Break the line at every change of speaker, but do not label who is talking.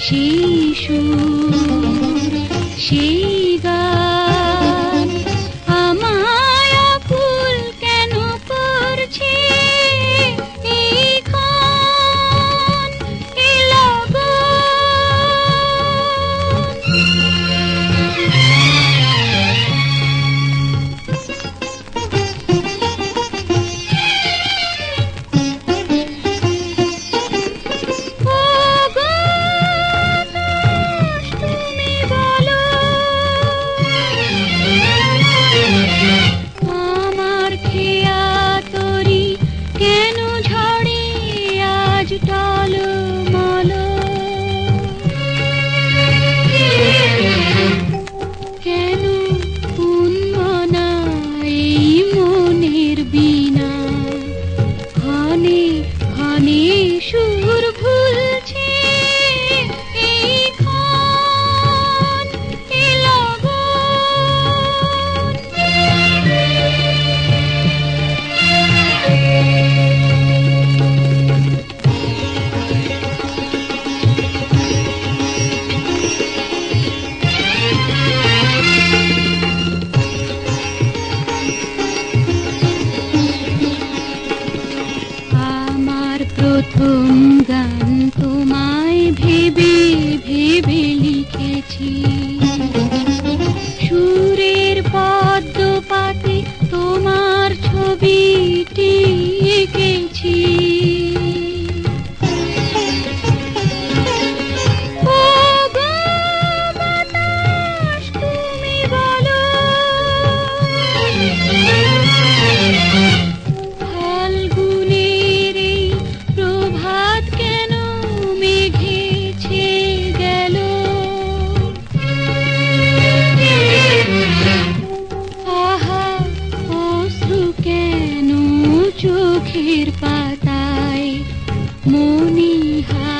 शिशु। প্রথম গান তোমায় ভেবে ভেবে লিখেছি। সুরের পদ্ম পাতে তোমার ছবি চোখের পাতায় মনিহা